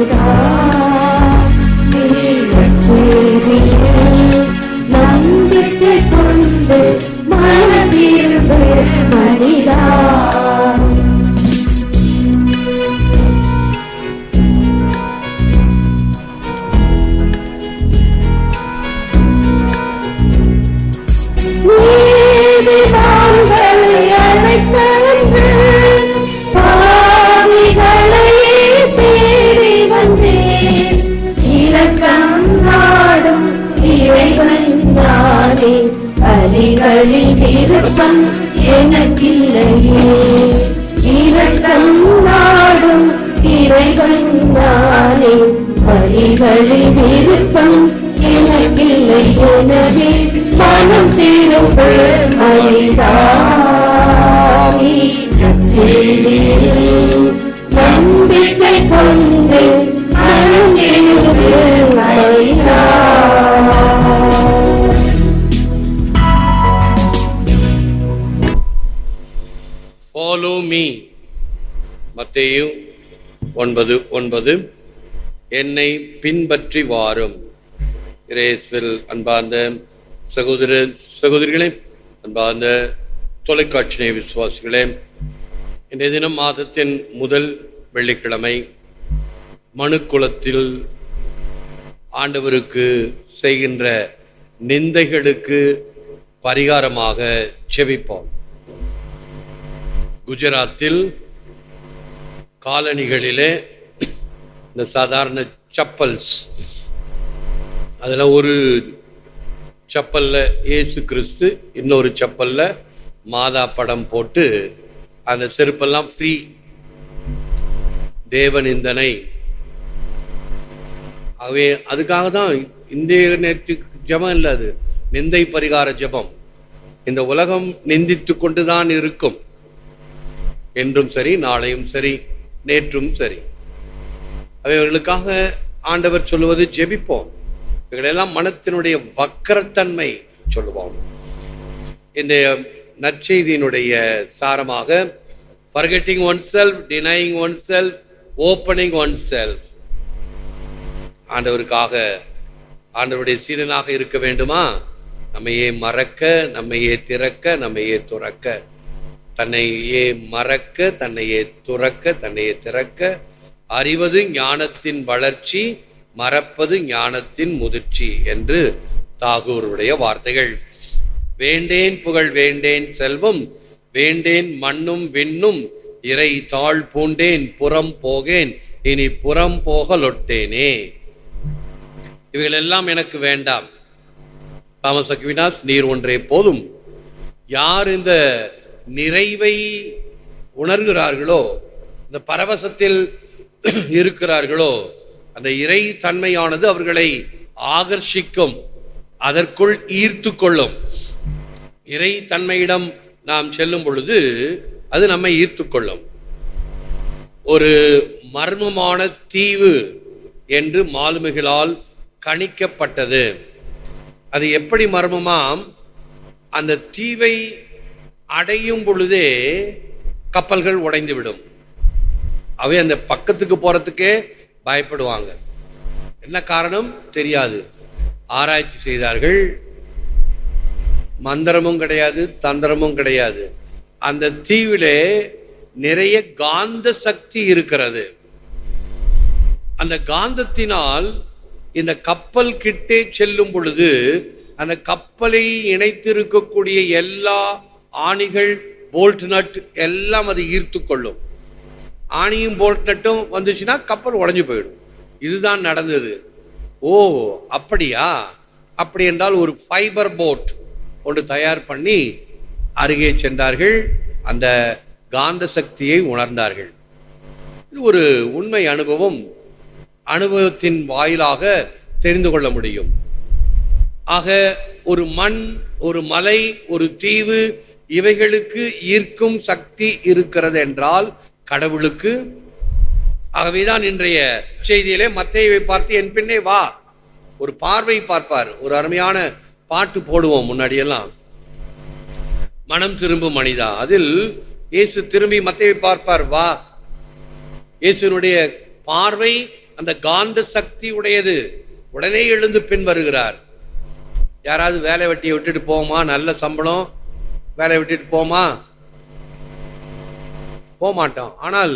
மனிதா விருப்பம் எனக்கில்லையே. இரக்கம் நாடும் இறைவன் நானே. பலிகளில் விருப்பம் எனக்கில்லை எனவே மனம் திரும்ப மனிதாவி நம்பிக்கை கொண்டு மனம் திரும்ப மனிதா மத்தேயு ஒன்பது ஒன்பது. என்னை பின்பற்றி வாரும். இரேஸ்வில் அன்பார்ந்த சகோதர சகோதரிகளே அன்பார்ந்த தொலைக்காட்சி விசுவாசிகளே இன்றைய தினம் மாதத்தின் முதல் வெள்ளிக்கிழமை மனுக்குலத்தில் ஆண்டவருக்கு செய்கின்ற நிந்தைகளுக்கு பரிகாரமாக செவிப்போம் குஜராத்தில் காலனிகளிலே இந்த சாதாரண சப்பல்ஸ். அதில் ஒரு செப்பலில் ஏசு கிறிஸ்து இன்னொரு செப்பலில் மாதா படம் போட்டு அந்த செருப்பெல்லாம் ஃப்ரீ தேவநிந்தனை அவே அதுக்காக தான் இந்திய நேற்று ஜெபம் இல்லை அது. நிந்தை பரிகார ஜெபம். இந்த உலகம் நிந்தித்து கொண்டுதான் இருக்கும். என்றும் சரி நாளையும் சரி. நேற்றும் சரி. அவைகளுக்காக ஆண்டவர் சொல்லுவது ஜெபிப்போம். இவைகளெல்லாம் மனத்தினுடைய வக்கரத்தன்மை சொல்லுவோம் இந்த நற்செய்தியினுடைய சாரமாக forgetting oneself denying oneself opening one oneself. ஆண்டவருக்காக ஆண்டவருடைய சீடனாக இருக்க வேண்டுமா? நம்மையே மறக்க நம்மையே திறக்க நம்மையே துறக்க. தன்னையே மறக்க தன்னையே துறக்க தன்னையே திறக்க அறிவது ஞானத்தின் வளர்ச்சி மறப்பது ஞானத்தின் முதிர்ச்சி என்று தாகூருடைய வார்த்தைகள். வேண்டேன் புகழ் வேண்டேன் செல்வம் வேண்டேன் மண்ணும் விண்ணும் இறை தாழ் பூண்டேன் புறம் போகேன் இனி புறம் போகலொட்டேனே இவைகளெல்லாம் எனக்கு வேண்டாம். தாமஸ் அக்வினாஸ் நீர் ஒன்றே போதும். யார் இந்த நிறைவை உணர்கிறார்களோ இந்த பரவசத்தில் இருக்கிறார்களோ அந்த இறை தன்மையானது அவர்களை ஆகர்ஷிக்கும் அதற்குள் ஈர்த்து கொள்ளும் இறை தன்மையிடம் நாம் செல்லும் பொழுது அது நம்மை ஈர்த்து கொள்ளும் ஒரு மர்மமான தீவு என்று மாலுமிகளால் கணிக்கப்பட்டது. அது எப்படி மர்மமாம்? அந்த தீவை அடையும் பொழுதே கப்பல்கள் உடைந்துவிடும். அவை அந்த பக்கத்துக்கு போகிறதுக்கே பயப்படுவாங்க. என்ன காரணம்? தெரியாது. ஆராய்ச்சி செய்தார்கள். மந்திரமும் கிடையாது தந்திரமும் கிடையாது. அந்த தீவிலே நிறைய காந்த சக்தி இருக்கிறது. அந்த காந்தத்தினால் இந்த கப்பல் கிட்டே செல்லும் பொழுது அந்த கப்பலை இணைத்திருக்கக்கூடிய எல்லா ஆணிகள் போல்ட் நட் எல்லாம் அது ஈர்த்து கொள்ளும் ஆணியும் போல்ட் நட்டும் வந்துச்சுன்னா கப்பல் உடஞ்சி போயிடும். இதுதான் நடந்தது. ஓ அப்படியா? அப்படி என்றால் ஒரு ஃபைபர் போட் ஒன்று தயார் பண்ணி அருகே சென்றார்கள். அந்த காந்த சக்தியை உணர்ந்தார்கள். இது ஒரு உண்மை அனுபவம். அனுபவத்தின் வாயிலாக தெரிந்து கொள்ள முடியும். ஆக ஒரு மண் ஒரு மலை ஒரு தீவு இவைகளுக்கு ஈர்க்கும் சக்தி இருக்கிறது என்றால் கடவுளுக்கு. ஆகவேதான் இன்றைய செய்தியிலே மத்தையை பார்த்து என் பின்னே வா. ஒரு பார்வை பார்ப்பார். ஒரு அருமையான பாட்டு போடுவோம் முன்னாடியெல்லாம். மனம் திரும்பும் மனிதா. அதில் இயேசு திரும்பி மத்தையை பார்ப்பார். வா. இயேசுனுடைய பார்வை அந்த காந்த சக்தி உடையது. உடனே எழுந்து பின் வருகிறார் யாராவது வேலை வெட்டியை விட்டுட்டு போமா நல்ல சம்பளம். வேலையை விட்டுட்டு போமா? போகமாட்டோம் ஆனால்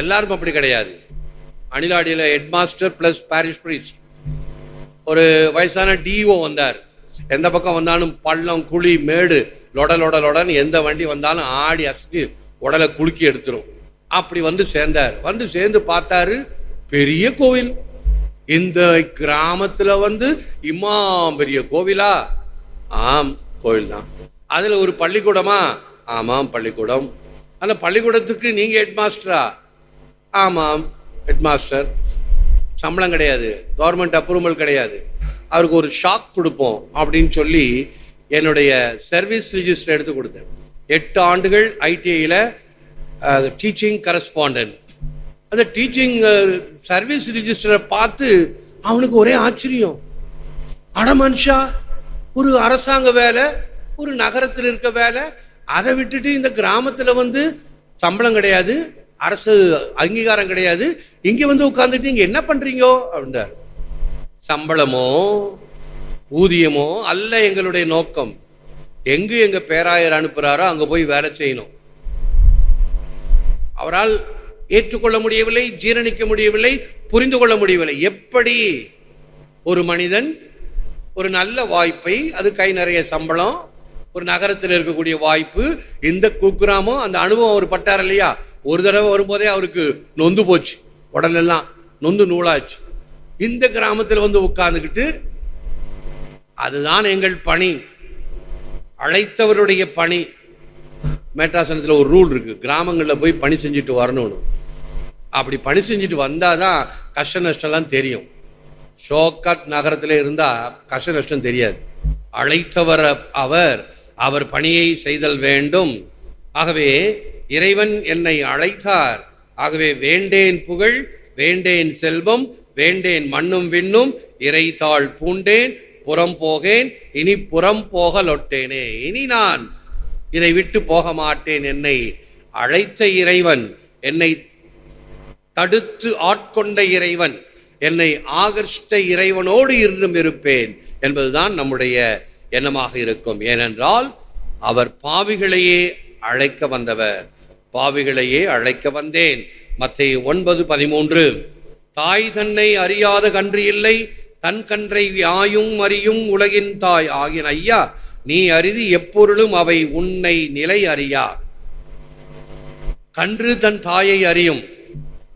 எல்லாரும் அப்படி கிடையாது. அணிலாடியில் head master plus parish priest ஒரு வயசான டிஓ வந்தார். எந்த பக்கம் வந்தாலும் பள்ளம் குழி மேடு லொட லொட லொடன்னு எந்த வண்டி வந்தாலும் ஆடி அசைச்சு உடலை குலுக்கி எடுத்துரும். அப்படி வந்து சேர்ந்தார். வந்து சேர்ந்து பார்த்தாரு பெரிய கோவில். இந்த கிராமத்துல வந்து இம்மாம் பெரிய கோவிலா? ஆம் கோவில் தான் அதில் ஒரு பள்ளிக்கூடமா? ஆமாம் பள்ளிக்கூடம். அந்த பள்ளிக்கூடத்துக்கு நீங்கள் ஹெட் மாஸ்டரா ஆமாம் ஹெட் மாஸ்டர் சம்பளம் கிடையாது. கவர்மெண்ட் அப்ரூவல் கிடையாது. அவருக்கு ஒரு ஷாக் கொடுப்போம் அப்படின்னு சொல்லி என்னுடைய சர்வீஸ் ரிஜிஸ்டர் எடுத்து கொடுத்தேன். எட்டு ஆண்டுகள் ஐடிஐயில் டீச்சிங் கரஸ்பாண்டன்ட் அந்த டீச்சிங் சர்வீஸ் ரிஜிஸ்டரை பார்த்து அவனுக்கு ஒரே ஆச்சரியம். அட மனுஷா ஒரு அரசாங்க வேலை ஒரு நகரத்தில் இருக்க வேலை அதை விட்டுட்டு இந்த கிராமத்தில் வந்து சம்பளம் கிடையாது அரசு அங்கீகாரம் கிடையாது. இங்கே வந்து உட்கார்ந்துட்டு இங்கே என்ன பண்ணுறீங்கோ அப்படின்றார். சம்பளமோ ஊதியமோ அல்ல எங்களுடைய நோக்கம். எங்கு எங்க பேராயர் அனுப்புகிறாரோ அங்கே போய் வேலை செய்யணும். அவரால் ஏற்றுக்கொள்ள முடியவில்லை ஜீரணிக்க முடியவில்லை புரிந்து கொள்ள முடியவில்லை. எப்படி ஒரு மனிதன் ஒரு நல்ல வாய்ப்பை அது கை நிறைய சம்பளம் ஒரு நகரத்தில் இருக்கக்கூடிய வாய்ப்பு இந்த குக்கிராமம் அந்த அனுபவம் அவர் பட்டார் இல்லையா? ஒரு தடவை வரும்போதே அவருக்கு நொந்து போச்சு. உடலெல்லாம் நொந்து நூலாச்சு. இந்த கிராமத்தில் வந்து உட்கார்ந்துக்கிட்டு அதுதான் எங்கள் பணி. அழைத்தவருடைய பணி. மேட்டாசனத்தில் ஒரு ரூல் இருக்கு. கிராமங்களில் போய் பணி செஞ்சுட்டு வரணும்னு. அப்படி பணி செஞ்சுட்டு வந்தால் தான் கஷ்ட நஷ்டம்லாம் தெரியும். ஷோக்கட் நகரத்தில் இருந்தால் கஷ்ட நஷ்டம் தெரியாது. அழைத்தவர் அவர் அவர் பணியை செய்தல் வேண்டும். ஆகவே இறைவன் என்னை அழைத்தார். ஆகவே வேண்டேன் புகழ் வேண்டேன் செல்வம் வேண்டேன் மண்ணும் விண்ணும் இறைத்தாள் பூண்டேன் புறம் போகேன் இனி புறம் போகலொட்டேனே. இனி நான் இதை விட்டு போக மாட்டேன் என்னை அழைத்த இறைவன் என்னை தடுத்து ஆட்கொண்ட இறைவன் என்னை ஆகர்ஷ்ட இறைவனோடு இருந்தும் இருப்பேன் என்பதுதான் நம்முடைய எண்ணமாக இருக்கும். ஏனென்றால் அவர் பாவிகளையே அழைக்க வந்தவர். பாவிகளையே அழைக்க வந்தேன். மத்திய ஒன்பது பதிமூன்று. தாய் தன்னை அறியாத கன்று இல்லை. தன் கன்றை யாயும் அறியும் உலகின் தாய் ஆகின ஐயா நீ அறிதி எப்பொருளும் அவை உன்னை நிலை அறியா கன்று தன் தாயை அறியும்.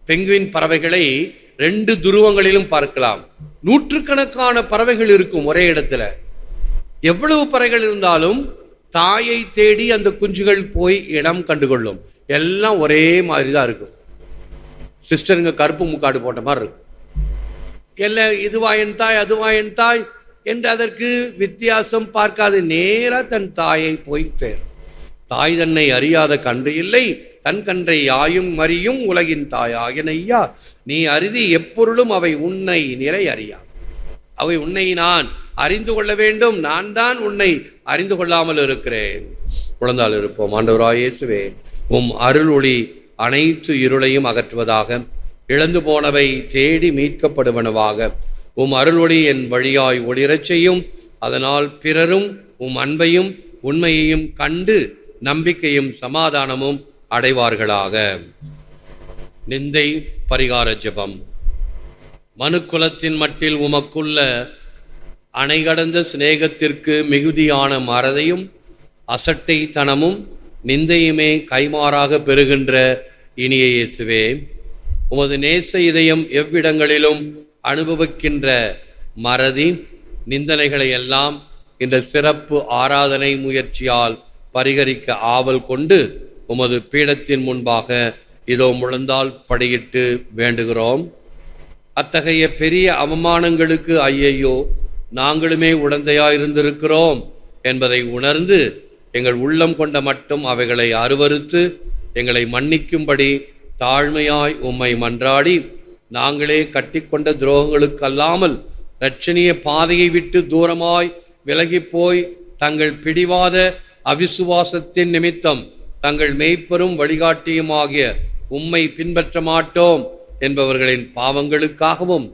பெங்குவின் பறவைகளை ரெண்டு துருவங்களிலும் பார்க்கலாம். நூற்றுக்கணக்கான பறவைகள் இருக்கும் ஒரே இடத்துல. எவ்வளவு பறைகள் இருந்தாலும் தாயை தேடி அந்த குஞ்சுகள் போய் இடம் கண்டுகொள்ளும். எல்லாம் ஒரே மாதிரி தான் இருக்கும். சிஸ்டருங்க கருப்பு முக்காடு போட்ட மாதிரி இருக்கும். இல்லை இதுவா என் தாய் அதுவா என் தாய் என்று அதற்கு வித்தியாசம் பார்க்காது. நேராக தன் தாயை போய் சேரும். தாய் தன்னை அறியாத கன்று இல்லை. தன் கன்றை யாயும் மறியும் உலகின் தாய் ஆகினையா நீ அருதி எப்பொருளும் அவை உன்னை நிலை அறியா? அவை உன்னை நான் அறிந்து கொள்ள வேண்டும். நான் தான் உன்னை அறிந்து கொள்ளாமல் இருக்கிறேன். குழந்தால் இருப்போம். ஆண்டவராயேசுவே உம் அருள் ஒளி அனைத்து இருளையும் அகற்றுவதாக இழந்து போனவை தேடி மீட்கப்படுவனவாக உம் அருள் ஒளி என் வழியாய் ஒளிரச் செய்யும். அதனால் பிறரும் உம் அன்பையும் உண்மையையும் கண்டு நம்பிக்கையும் சமாதானமும் அடைவார்களாக. நிந்தை பரிகார ஜெபம். மனுக்குலத்தின் மட்டில் உமக்குள்ள அணை கடந்த சிநேகத்திற்கு மிகுதியான மறதையும் அசட்டைத்தனமும் நிந்தையுமே கைமாறாக பெறுகின்ற இனிய இயேசுவே உமது நேச இதயம் எவ்விடங்களிலும் அனுபவிக்கின்ற மறதி நிந்தனைகளை எல்லாம் இந்த சிறப்பு ஆராதனை முயற்சியால் பரிகரிக்க ஆவல் கொண்டு உமது பீடத்தின் முன்பாக இதோ முழந்தால் படியிட்டு வேண்டுகிறோம். அத்தகைய பெரிய அவமானங்களுக்கு ஐயையோ நாங்களுமே உடந்தையாயிருந்திருக்கிறோம் என்பதை உணர்ந்து எங்கள் உள்ளம் கொண்ட மட்டும் அவைகளை அருவறுத்து எங்களை மன்னிக்கும்படி தாழ்மையாய் உம்மை மன்றாடி நாங்களே கட்டிக்கொண்ட துரோகங்களுக்கு அல்லாமல் பாதையை விட்டு தூரமாய் விலகிப் போய் தங்கள் பிடிவாத அவிசுவாசத்தின் நிமித்தம் தங்கள் மெய்ப்பெரும் வழிகாட்டியுமாகிய உம்மை பின்பற்ற மாட்டோம். என்பவர்களின் பாவங்களுக்காகவும்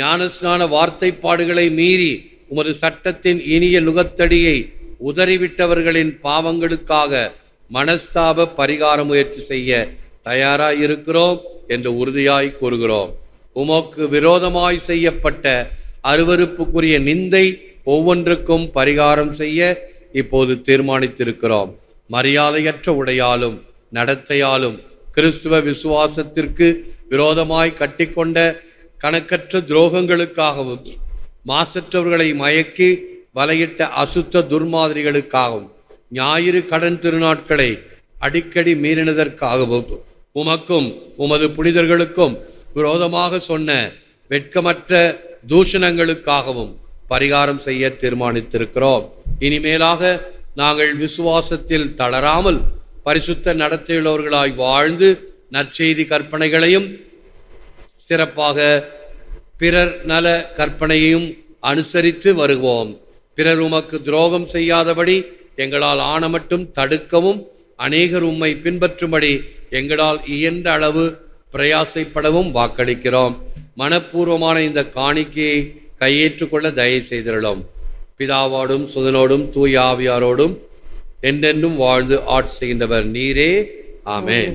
ஞானஸ்நான வார்த்தைப்பாடுகளை மீறி உமது சட்டத்தின் இனிய நுகத்தடியை உதறிவிட்டவர்களின் பாவங்களுக்காக மனஸ்தாப பரிகார முயற்சி செய்ய தயாராய் இருக்கிறோம் என்று உறுதியாய் கூறுகிறோம். உமக்கு விரோதமாய் செய்யப்பட்ட அருவருப்புக்குரிய நிந்தை ஒவ்வொன்றுக்கும் பரிகாரம் செய்ய இப்போது தீர்மானித்திருக்கிறோம். மரியாதையற்ற உடையாலும் நடத்தையாலும் கிறிஸ்துவ விசுவாசத்திற்கு விரோதமாய் கட்டிக்கொண்ட கணக்கற்ற துரோகங்களுக்காகவும் மாசற்றவர்களை மயக்கி வலையிட்ட அசுத்த துர்மாதிரிகளுக்காகவும் ஞாயிறு கடன் திருநாட்களை அடிக்கடி மீறினதற்காகவும் உமக்கும் உமது புனிதர்களுக்கும் விரோதமாக சொன்ன வெட்கமற்ற தூஷணங்களுக்காகவும் பரிகாரம் செய்ய தீர்மானித்திருக்கிறோம். இனிமேலாக நாங்கள் விசுவாசத்தில் தளராமல் பரிசுத்த நடத்தியுள்ளவர்களாய் வாழ்ந்து நற்செய்தி கற்பனைகளையும் சிறப்பாக பிறர் நல கற்பனையையும் அனுசரித்து வருவோம். பிறர் உமக்கு துரோகம் செய்யாதபடி எங்களால் ஆன மட்டும் தடுக்கவும் அநேகர் உம்மை பின்பற்றும்படி எங்களால் இயன்ற அளவு பிரயாசைப்படவும் வாக்களிக்கிறோம். மனப்பூர்வமான இந்த காணிக்கையை கையேற்றுக்கொள்ள தயவு செய்திருளோம். பிதாவோடும் சுதனோடும் தூய் ஆவியாரோடும் என்றென்றும் வாழ்ந்து ஆட்சி செய்கின்றவர் நீரே. ஆமேன்.